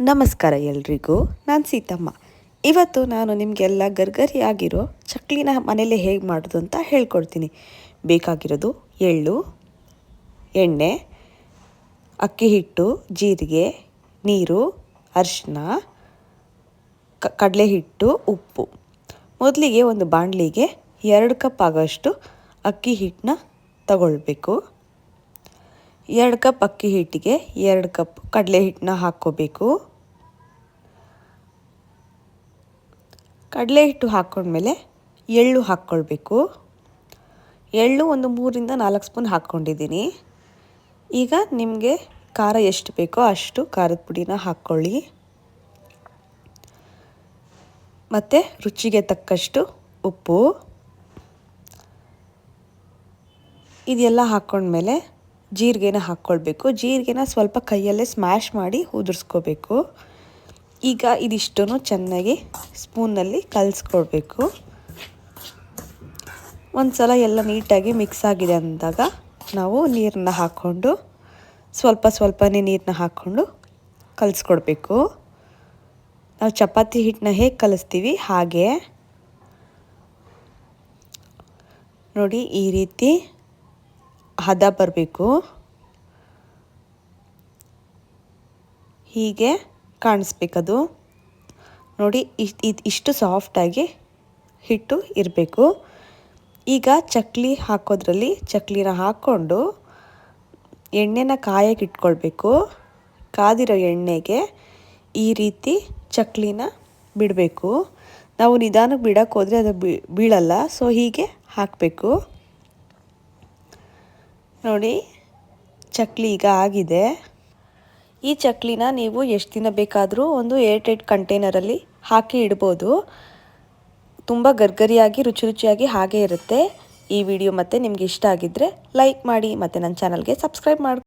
ನಮಸ್ಕಾರ ಎಲ್ರಿಗೂ, ನಾನು ಸೀತಮ್ಮ. ಇವತ್ತು ನಾನು ನಿಮಗೆಲ್ಲ ಗರ್ಗರಿಯಾಗಿರೋ ಚಕ್ಲಿನ ಮನೇಲಿ ಹೇಗೆ ಮಾಡೋದು ಅಂತ ಹೇಳ್ಕೊಡ್ತೀನಿ. ಬೇಕಾಗಿರೋದು ಎಳ್ಳು, ಎಣ್ಣೆ, ಅಕ್ಕಿ ಹಿಟ್ಟು, ಜೀರಿಗೆ, ನೀರು ಅರಿಶಿನ ಕಡಲೆ ಹಿಟ್ಟು, ಉಪ್ಪು. ಮೊದಲಿಗೆ ಒಂದು ಬಾಣಲಿಗೆ ಎರಡು ಕಪ್ ಆಗೋಷ್ಟು ಅಕ್ಕಿ ಹಿಟ್ಟನ್ನ ತಗೊಳ್ಬೇಕು. ಎರಡು ಕಪ್ ಅಕ್ಕಿ ಹಿಟ್ಟಿಗೆ, ಎರಡು ಕಪ್ ಕಡಲೆ ಹಿಟ್ಟನ್ನ ಹಾಕ್ಕೋಬೇಕು. ಕಡಲೆ ಹಿಟ್ಟು ಹಾಕ್ಕೊಂಡ್ಮೇಲೆ ಎಳ್ಳು ಹಾಕ್ಕೊಳ್ಬೇಕು. ಎಳ್ಳು ಒಂದು ಮೂರಿಂದ ನಾಲ್ಕು ಸ್ಪೂನ್ ಹಾಕ್ಕೊಂಡಿದ್ದೀನಿ. ಈಗ ನಿಮಗೆ ಖಾರ ಎಷ್ಟು ಬೇಕೋ ಅಷ್ಟು ಖಾರದ ಪುಡಿನ ಹಾಕ್ಕೊಳ್ಳಿ. ಮತ್ತು ರುಚಿಗೆ ತಕ್ಕಷ್ಟು ಉಪ್ಪು. ಇದೆಲ್ಲ ಹಾಕ್ಕೊಂಡ್ಮೇಲೆ ಜೀರಿಗೆನ ಹಾಕ್ಕೊಳ್ಬೇಕು. ಜೀರಿಗೆನ ಸ್ವಲ್ಪ ಕೈಯಲ್ಲೇ ಸ್ಮ್ಯಾಶ್ ಮಾಡಿ ಉದುರಿಸ್ಕೋಬೇಕು. ಈಗ ಇದಿಷ್ಟನ್ನು ಚೆನ್ನಾಗಿ ಸ್ಪೂನಲ್ಲಿ ಕಲಿಸ್ಕೊಳ್ಬೇಕು. ಒಂದು ಸಲ ಎಲ್ಲ ನೀಟಾಗಿ ಮಿಕ್ಸ್ ಆಗಿದೆ ಅಂದಾಗ ನಾವು ನೀರನ್ನ ಹಾಕ್ಕೊಂಡು ಸ್ವಲ್ಪ ಸ್ವಲ್ಪನೇ ನೀರನ್ನ ಹಾಕ್ಕೊಂಡು ಕಲಿಸ್ಕೊಡ್ಬೇಕು. ನಾವು ಚಪಾತಿ ಹಿಟ್ಟನ್ನ ಹೇಗೆ ಕಲಿಸ್ತೀವಿ ಹಾಗೆ. ನೋಡಿ ಈ ರೀತಿ ಹದ ಬರಬೇಕು. ಹೀಗೆ ಕಾಣಿಸ್ಬೇಕದು. ನೋಡಿ ಇಷ್ಟು ಸಾಫ್ಟಾಗಿ ಹಿಟ್ಟು ಇರಬೇಕು. ಈಗ ಚಕ್ಲಿ ಹಾಕೋದ್ರಲ್ಲಿ ಚಕ್ಲಿನ ಹಾಕ್ಕೊಂಡು ಎಣ್ಣೆನ ಕಾಯಕ್ಕೆ ಇಟ್ಕೊಳ್ಬೇಕು. ಕಾದಿರೋ ಎಣ್ಣೆಗೆ ಈ ರೀತಿ ಚಕ್ಲಿನ ಬಿಡಬೇಕು. ನಾವು ನಿಧಾನಕ್ಕೆ ಬಿಡೋಕ್ಕೋದ್ರೆ ಅದು ಬೀಳಲ್ಲ ಸೊ ಹೀಗೆ ಹಾಕಬೇಕು. ನೋಡಿ, ಚಕ್ಲಿ ಈಗ ಆಗಿದೆ. ಈ ಚಕ್ಲಿನ ನೀವು ಎಷ್ಟು ದಿನ ಬೇಕಾದರೂ ಒಂದು ಏರ್ಟೈಟ್ ಕಂಟೈನರಲ್ಲಿ ಹಾಕಿ ಇಡ್ಬೋದು. ತುಂಬ ಗರ್ಗರಿಯಾಗಿ, ರುಚಿ ರುಚಿಯಾಗಿ ಹಾಗೆ ಇರುತ್ತೆ. ಈ ವಿಡಿಯೋ ಮತ್ತೆ ನಿಮ್ಗೆ ಇಷ್ಟ ಆಗಿದ್ದರೆ ಲೈಕ್ ಮಾಡಿ ಮತ್ತು ನನ್ನ ಚಾನಲ್ಗೆ ಸಬ್ಸ್ಕ್ರೈಬ್ ಮಾಡಿ